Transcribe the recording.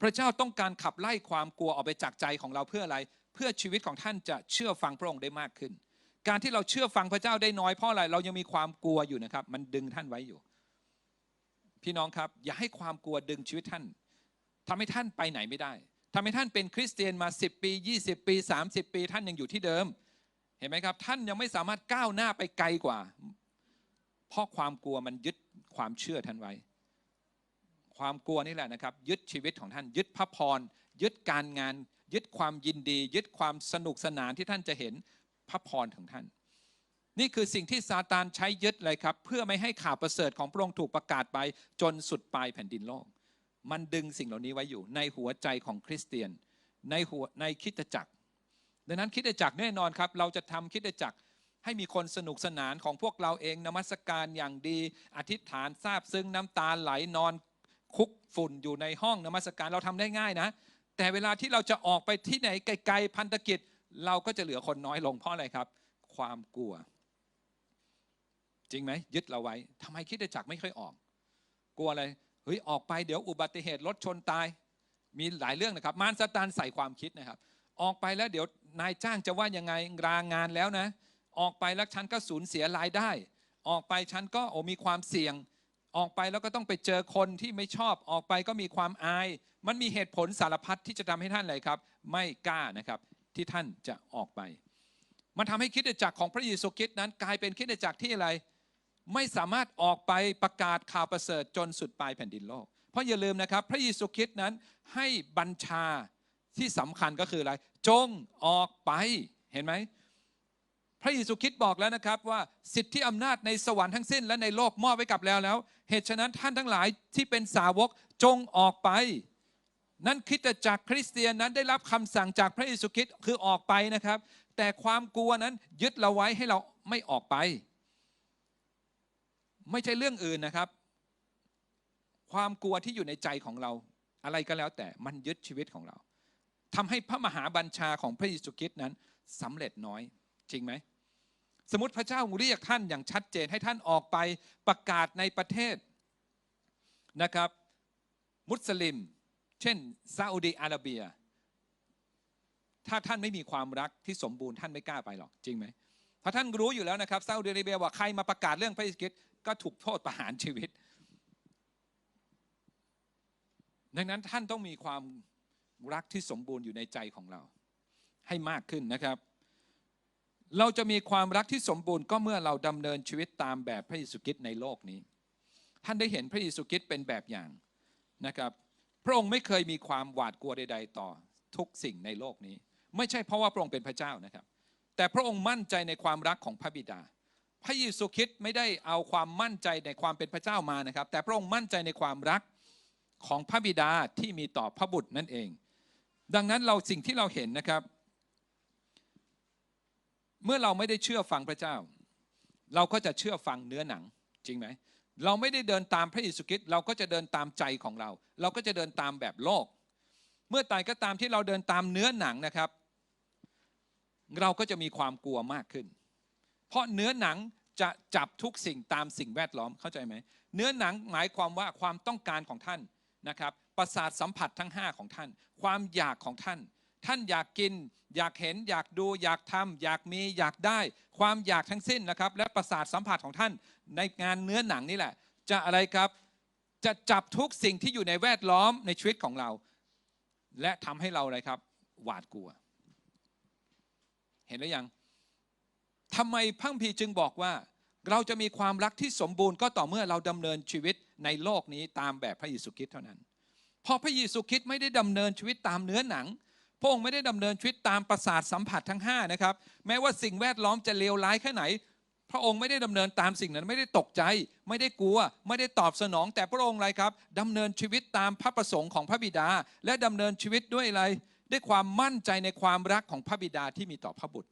พระเจ้าต้องการขับไล่ความกลัวออกไปจากใจของเราเพื่ออะไร เพื่อชีวิตของท่านจะเชื่อฟังพระองค์ได้มากขึ้น การที่เราเชื่อฟังพระเจ้าได้น้อยเพราะอะไรเรายังมีความกลัวอยู่นะครับ มันดึงท่านไว้อยู่ พี่น้องครับ อย่าให้ความกลัวดึงชีวิตท่านทำให้ท่านไปไหนไม่ได้ทำให้ท่านเป็นคริสเตียนมา 10 ปี 20 ปี 30 ปี ท่านยังอยู่ที่เดิม เห็นไหมครับ ท่านยังไม่สามารถก้าวหน้าไปไกลกว่า เพราะความกลัวมันยึดความเชื่อท่านไว้ ความกลัวนี่แหละนะครับ ยึดชีวิตของท่าน ยึดพระพร ยึดการงาน ยึดความยินดี ยึดความสนุกสนานที่ท่านจะเห็นพระพรของท่าน นี่คือสิ่งที่ซาตานใช้ยึดเลยครับ เพื่อไม่ให้ข่าวประเสริฐของพระองค์ถูกประกาศไปจนสุดปลายแผ่นดินโลก มันดึงสิ่งเหล่านี้ไว้อยู่ในหัวใจของคริสเตียน ในหัวในคิดจักร ดังนั้นคิดจักรแน่นอนครับ เราจะทำคริดจักรให้มีคนสนุกสนานของพวกเราเองนมัสการอย่างดี อธิษฐานซาบซึ้งน้ำตาไหลนอน คุกฝุ่นอยู่ในห้องนมัสการเราทำได้ง่ายนะ แต่เวลาที่เราจะออกไปที่ไหนไกลๆพันธกิจ เราก็จะเหลือคนน้อยลงเพราะอะไรครับ ความกลัว จริงไหมยึดเราไว้ทำไมคิดจักไม่ค่อยออก กลัวอะไรเฮ้ยออกไปเดี๋ยวอุบัติเหตุรถชนตาย มีหลายเรื่องนะครับ มารซาตานใส่ความคิดนะครับ ออกไปแล้วเดี๋ยวนายจ้างจะว่ายังไงรางานแล้วนะ ออกไปแล้วฉันก็สูญเสียรายได้ ออกไปฉันก็โอ้มีความเสี่ยง ออกไปแล้วก็ต้องไปเจอคนที่ไม่ชอบออกไปก็มีความอาย มันมีเหตุผลสารพัดที่จะทำให้ท่านอะไรครับ ไม่กล้านะครับที่ท่านจะออกไป มันทำให้คิดจักรของพระเยซูคริสต์นั้น กลายเป็นคิดจักรที่อะไร ไม่สามารถออกไปประกาศข่าวประเสริฐจนสุดปลายแผ่นดินโลก เพราะอย่าลืมนะครับ พระเยซูคริสต์นั้นให้บัญชาที่สำคัญก็คืออะไร จงออกไปเห็นไหม พระเยซูคริสต์บอกแล้วนะครับว่าสิทธิอำนาจในสวรรค์ทั้งสิ้นและในโลกมอบไว้กับแล้วแล้ว เหตุฉะนั้นท่านทั้งหลายที่เป็นสาวกจงออกไป นั้นคริสตจักรคริสเตียนนั้นได้รับคำสั่งจากพระเยซูคริสต์คือออกไปนะครับ แต่ความกลัวนั้นยึดเราไว้ให้เราไม่ออกไป ไม่ใช่เรื่องอื่นนะครับ ความกลัวที่อยู่ในใจของเราอะไรก็แล้วแต่มันยึดชีวิตของเราทำให้พระมหาบัญชาของพระเยซูคริสต์นั้นสำเร็จน้อยจริงไหม สมมติพระเจ้าเรียกท่านอย่างชัดเจนให้ท่านออกไปประกาศในประเทศนะครับ มุสลิม เช่นซาอุดีอาระเบีย ถ้าท่านไม่มีความรักที่สมบูรณ์ท่านไม่กล้าไปหรอกจริงไหมเพราะท่านรู้อยู่แล้วนะครับซาอุดีอาระเบียว่าใครมาประกาศเรื่องพระเยซูคริสต์ก็ถูกโทษประหารชีวิต ดังนั้นท่านต้องมีความรักที่สมบูรณ์อยู่ในใจของเราให้มากขึ้นนะครับ เราจะมีความรักที่สมบูรณ์ก็เมื่อเราดำเนินชีวิตตามแบบพระเยซูคริสต์ในโลกนี้ ท่านได้เห็นพระเยซูคริสต์เป็นแบบอย่างนะครับ พระองค์ไม่เคยมีความหวาดกลัวใด ๆ ต่อทุกสิ่งในโลกนี้ ไม่ใช่เพราะว่าพระองค์เป็นพระเจ้านะครับ แต่พระองค์มั่นใจในความรักของพระบิดา พระเยซูคริสต์ไม่ได้เอาความมั่นใจในความเป็นพระเจ้ามานะครับ แต่พระองค์มั่นใจในความรักของพระบิดาที่มีต่อพระบุตรนั่นเอง ดังนั้นเราสิ่งที่เราเห็นนะครับ เมื่อเราไม่ได้เชื่อฟังพระเจ้า เราก็จะเชื่อฟังเนื้อหนังจริงไหมเราไม่ได้เดินตามพระเยซูคริสต์เราก็จะเดินตามใจของเรา เราก็จะเดินตามแบบโลก เมื่อตายก็ตามที่เราเดินตามเนื้อหนังนะครับ เราก็จะมีความกลัวมากขึ้น เพราะเนื้อหนังจะจับทุกสิ่งตามสิ่งแวดล้อมเข้าใจไหมเนื้อหนังหมายความว่าความต้องการของท่านนะครับ ประสาทสัมผัสทั้ง 5 ของท่าน ความอยากของท่าน ท่านอยากกิน อยากเห็น อยากดู อยากทำอยากมี อยากได้ ความอยากทั้งสิ้นนะครับ และประสาทสัมผัสของท่านในงานเนื้อหนังนี่แหละ จะอะไรครับ จะจับทุกสิ่งที่อยู่ในแวดล้อมในชีวิตของเรา และทำให้เราอะไรครับ หวาดกลัว เห็นหรือยังทำไมพระคัมภีจึงบอกว่า เราจะมีความรักที่สมบูรณ์ก็ต่อเมื่อเราดำเนินชีวิตในโลกนี้ตามแบบพระเยซูคริสต์เท่านั้นพราะพระเยซูคริสต์ไม่ได้ดำเนินชีวิตตามเนื้อหนัง พระองค์ไม่ได้ดำเนินชีวิตตามประสาทสัมผัสทั้ง5นะครับ แม้ว่าสิ่งแวดล้อมจะเลวร้ายแค่ไหน พระองค์ไม่ได้ดำเนินตามสิ่งนั้นไม่ได้ตกใจ ไม่ได้กลัว ไม่ได้ตอบสนอง แต่พระองค์อะไรครับดำเนินชีวิตตามพระประสงค์ของพระบิดา และดำเนินชีวิตด้วยอะไร ด้วยความมั่นใจในความรักของพระบิดาที่มีต่อพระบุตร